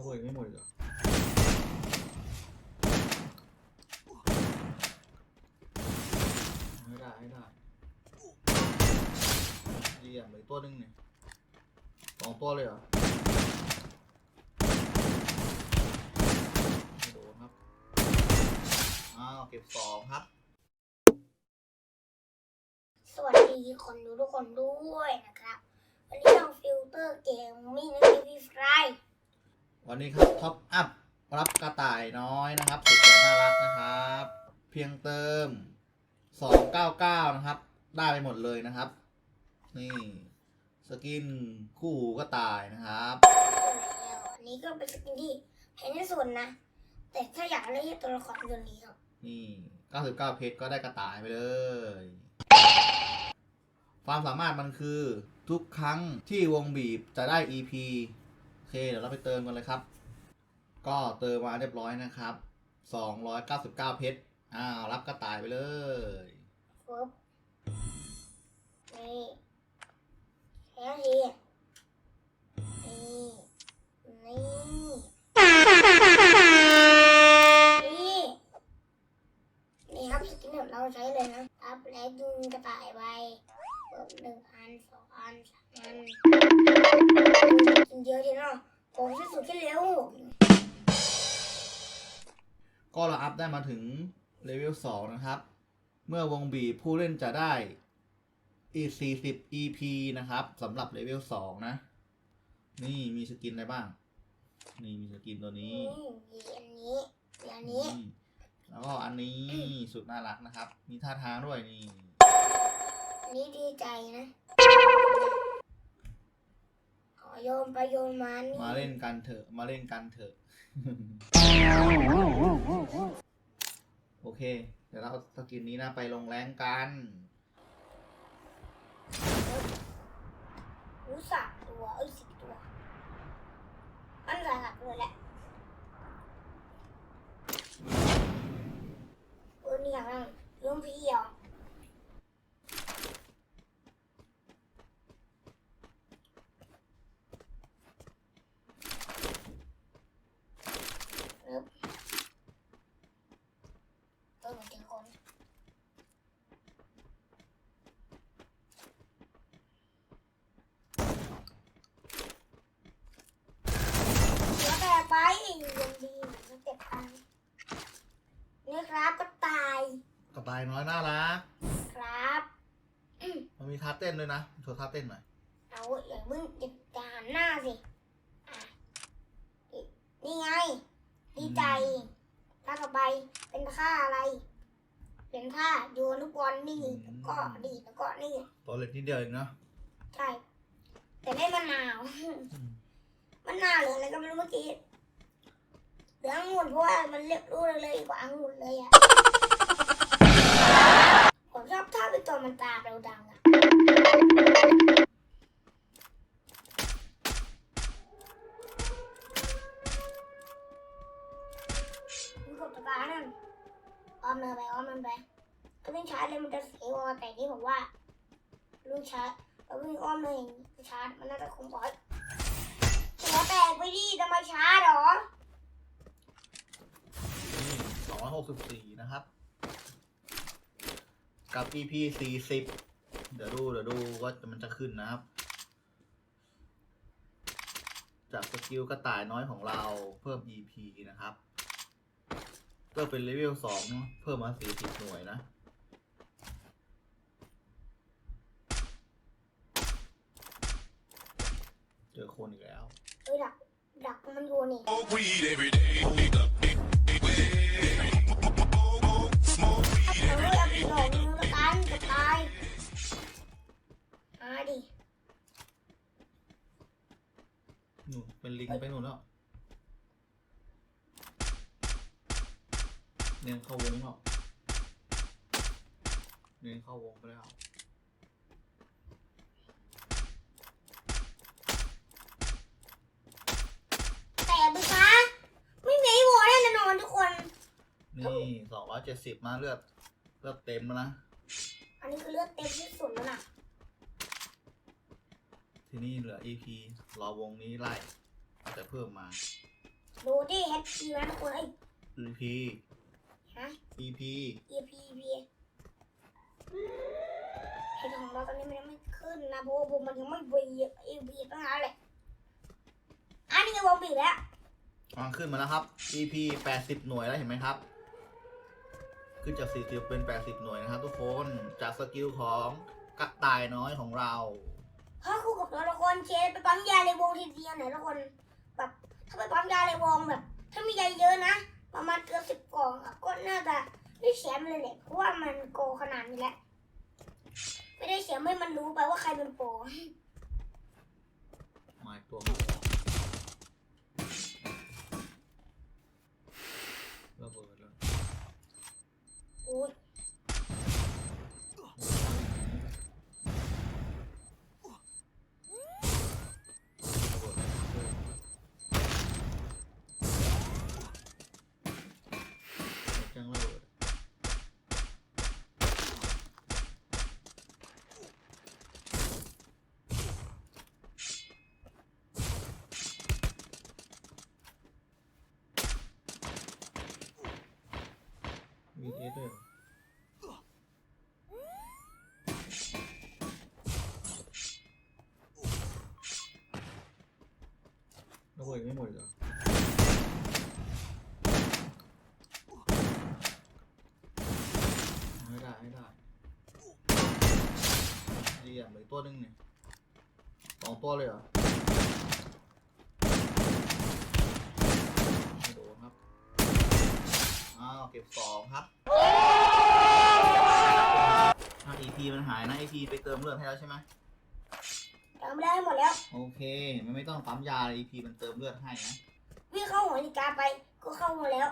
ระเบิดไม่หมดเหรอให้ได้ให้ได้เยี่ยมเลยตัวนึงเนี่ยสองตัวเลยเหรอไม่โดนครับ อ้าวเก็บสองครับ สวัสดีคนดูทุกคนด้วยนะครับ วันนี้เราฟิลเตอร์เกมมิ่งในทีวีฟร วันนี้ครับท็อปอัพรับกระต่ายน้อยนะครับสุดแสนน่ารักนะครับ เพียงเติม 299 นะครับ ได้ไปหมดเลยนะครับ นี่สกินคู่หูกระต่ายนะครับแล้วอันนี้ก็เป็นสกินที่แพงที่สุดนะ แต่ถ้าอยากเล่นตัวละครตัวนี้ครับนี่99 เพชรก็ได้กระต่ายไปเลย ความสามารถมันคือทุกครั้งที่วงบีบจะได้ EP โอ เคเดี๋ยวเราไปเติมกันเลยครับ ก็เติมมาเรียบร้อยนะครับ299เพชรอ้าวรับกระต่ายไปเลยปึ๊บนี่แค่ทีนี่นี่นี่นี่ครับสกินที่เราใช้เลยนะอัพแล้วดึงกระต่ายไปเพิ่มหนึ่งอันสองอันสามอันกินเยอะ ผมที่สุดที่เร็ว ก็เราอัพได้มาถึงเลเวล2นะครับ เมื่อวงบีบผู้เล่นจะได้อีก40 EP นะครับสำหรับเลเวล2นะ นี่มีสกินอะไรบ้าง นี่มีสกินตัวนี้อืมมีอันนี้มีอันนี้ นี่แล้วก็อันนี้สุดน่ารักนะครับ มีท่าทางด้วยนี่ อันนี้ดีใจนะอ๋อ โยนไปโยนมานี่มาเล่นกันเถอะ มาเล่นกันเถอะ โอเค เดี๋ยวเราเอาสกินนี้นะไปลงแรงกัน รู้สามตัวเอ้ยสิบตัวอันสามตัวแหละเออนี่อย่างนั้นลุงพี่เหรอเริ่มเออ เหมือนเจอคนเดี๋ยวแต่ไปยังดีสเต็ปอันนี่ครับก็ตายกระต่ายน้อยน่ารักครับ มันมีท่าเต้นด้วยนะโชว์ท่าเต้นหน่อย เอาอย่าเพิ่งจิตจานหน้าสิอะนี่นี่ไง ดีใจถ้าต่อไปเป็นท่าอะไร เป็นท่าโย นลูกบอลนี่แล้วก็ดีดแล้วก็นี่ตัวเล็กนิดเดียวเองนะใช่แต่ได้มะนาวมันน่าวเหลืออะไรก็ไม่รู้เมื่อกี้เหลือองุ่นเพราะว่ามันเรียบรู้เลยกว่าองุ่นเลยอะผมชอบท่าเป็นตัวมันตาเราดัง มันน่าจะคงปล่อยหัวแตกไปดิทำไมช้าเหรอนี่264นะครับ กับ EP 40เดี๋ยวดูเดี๋ยวดูว่ามันจะขึ้นนะครับ จากสกิลกระต่ายน้อยของเราเพิ่ม EP นะครับ ก็เป็นเลเวล2เนอะเพิ่มมา40หน่วยนะ เจ อคนอีกแล้ว เอ้ยดัก ดักมันอยู่นี่ Smoke weed every day. เอ้ยเอาไปหลอกมือละกันจะตายมาดินู่นเป็นลิงไปนู่นแล้วเนียนเข้าวงแล้วเนียนเข้าวงไปแล้ว แต่ไปซะไม่มีไอ้โวแน่นอนทุกคน นี่สองร้อยเจ็ดสิบมาเลือดเลือดเต็มแล้วนะ อันนี้คือเลือดเต็มที่สุดแล้วนะทีนี้เหลือ EP รอวงนี้ไล่แต่เพิ่มมา ดูที่เฮดพีนะทุกคนเอ้ย EP ฮะ EP EP EP เฮดของเราตอนนี้มันยังไม่ขึ้นนะเพราะว่าผมมันยังไม่บีเอบีตั้งนานเลยอันนี้ก็วงบีบแล้วกำลังขึ้นมาแล้วครับ EP 80หน่วยแล้วเห็นไหมครับ ขึ้นจาก 40 เป็น 80 หน่วยนะครับทุกคนจากสกิลของกระต่ายน้อยของเรา ถ้าคู่กับเราทุกคนเชฟไปปั๊มยาในวงทีเดียวหน่อยทุกคนแบบถ้าไปปั๊มยาในวงแบบ ถ้ามียาเยอะนะ ประมาณเกือบสิบกล่องอะก็น่าจะได้แชมป์เลยแหละเพราะว่ามันโกขนาดนี้แหละไม่ได้แชมป์ให้มันรู้ไปว่าใครเป็นโปรหมายตัวมาระเบิดแล้ว โอ้ย ระเบิดจังระเบิด มีเอสด้วยเหรอระเบิดยังไม่หมดเหรอไม่ได้ไม่ได้เรียมเหลือตัวนึงเนี่ยสองตัวเลยเหรอไม่โดนครับ อ้าวเก็บสองครับถ้า EP มันหายนะ EP ไปเติมเลือดให้แล้วใช่ไหมจำไม่ได้หมดแล้วโอเค มันไม่ต้องปั๊มยาเลย EP มันเติมเลือดให้นะ วิ่งเข้าหัวนาฬิกาไป ก็เข้าวงแล้ว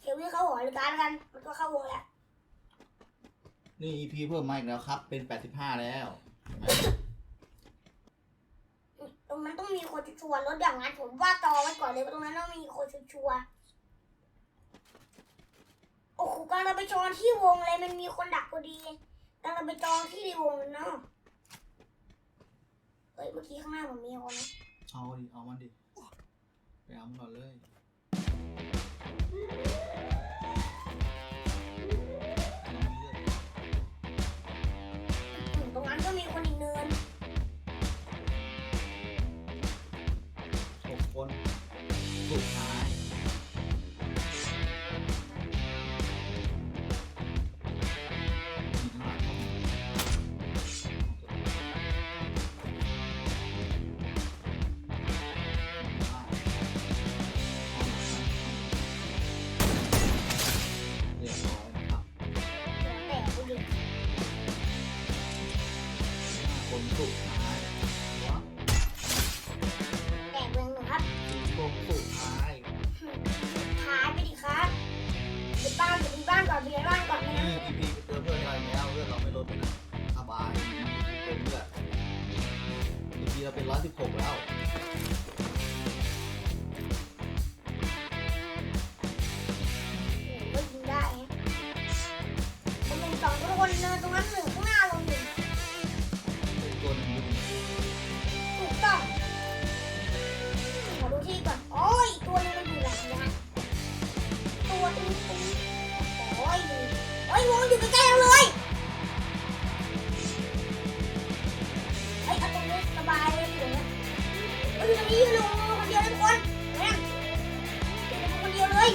เขียววิ่งเข้าหัวนาฬิกาแล้วกัน มันก็เข้าวงแล้ว นี่ EP เพิ่มมาอีกแล้วครับ เป็น 85 แล้วตรงนั้นต้องมีคนชัวร์ๆรถอย่างนั้นผมว่าตอไว้ก่อนเลยว่าตรงนั้นต้องมีคนชัวร์ๆโอ้โหกำลังไปจองที่วงเลยมันมีคนดักพอดีกำลังไปจองที่ในวงเนาะเฮ้ยเมื่อกี้ข้างหน้าผมมีคนนะเอาดิเอามันดิไปเอามันก่อนเลย แตกเมืงหนึ่งครับผมสุดท้ายหายไปดิครับไปบ้านไปบ้านก่อนไปเรีบ้านก่อนนะพี่พีไปเจอเพื่อนอะไรแล้วเพื่อนเราไม่ลดเลยนะสบายเป็นเพื่อนพี่เราเป็นร้อยสิบหกแล้วโอ้ยิงได้นะผมเป็นสองคนเลยตรงนั้น คออย่างนี้เลยคนเดียวเลยทุกคนคนเดียวเลย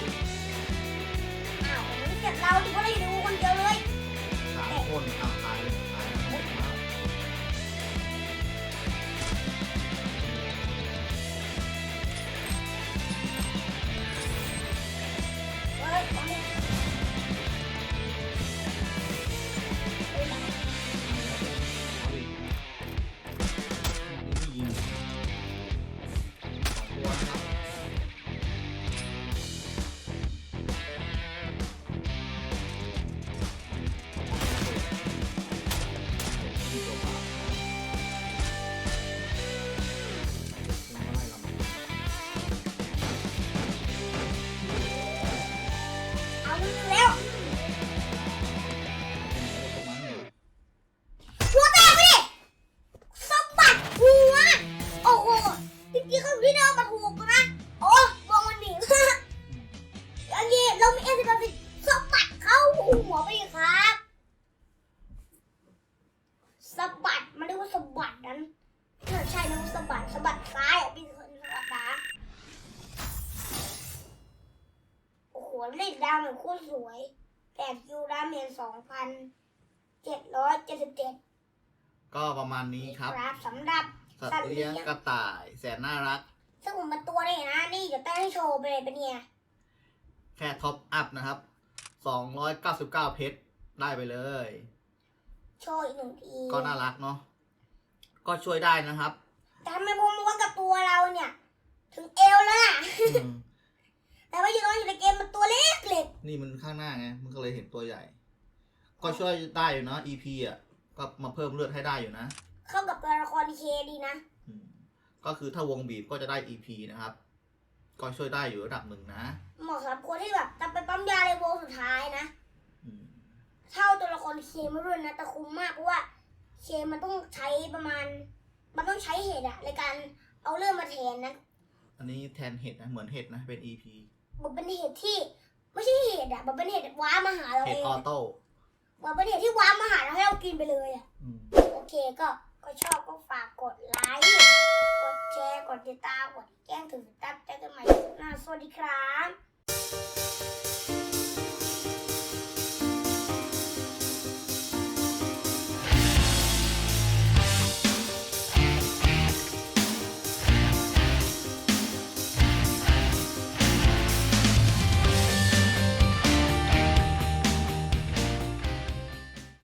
จ็ดร้อยเจ็ดสิบเจ็ดก็ประมาณนี้ครับครับสำหรับสัตว์เลี้ยงกระต่ายแสนน่ารัก ซึ่งผมเป็นตัวนี่นะ นี่เดี๋ยวเต้นให้โชว์ไปเลยเป็นเนี่ยแค่ท็อปอัพนะครับ299เพชรได้ไปเลย โชว์อีกหนึ่งทีก็น่ารักเนาะก็ช่วยได้นะครับแต่ทำไมผมว่ากับตัวเราเนี่ย ถึงเอวแล้วน่ะอืมแต่ว่าอยู่ตอนอยู่ในเกมมันตัวเล็กเล็กนี่มันข้างหน้าไงมันก็เลยเห็นตัวใหญ่ ก็ช่วยได้อยู่เนาะ EP อะก็มาเพิ่มเลือดให้ได้อยู่นะ เข้ากับตัวละครเคดีนะ อืมก็คือถ้าวงบีบก็จะได้ EP นะครับ ก็ช่วยได้อยู่ระดับหนึ่งนะ เหมาะสำหรับคนที่แบบจะไปปั๊มยาในโวงสุดท้ายนะ อืมเท่าตัวละครเคมาด้วยนะแต่คุ้มมากเพราะว่าเคมันต้องใช้ประมาณ มันต้องใช้เหตุอะในการเอาเรื่องมาแทนนะอันนี้แทนเห็ดนะ เหมือนเห็ดนะ เป็น EP มันเป็นเหตุที่ ไม่ใช่เหตุอะมันเป็นเหตุว้ามาหาเราเห็ดเองออโต้ มันเป็นเหตุที่ว้ามาหาเราให้เรากินไปเลยอะอืมโอเคก็ก็ชอบก็ฝากกดไลค์ กดแชร์ กดติดตาม กดแจ้งถึงตับแจ้งกันใหม่หน้าสวัสดีครับ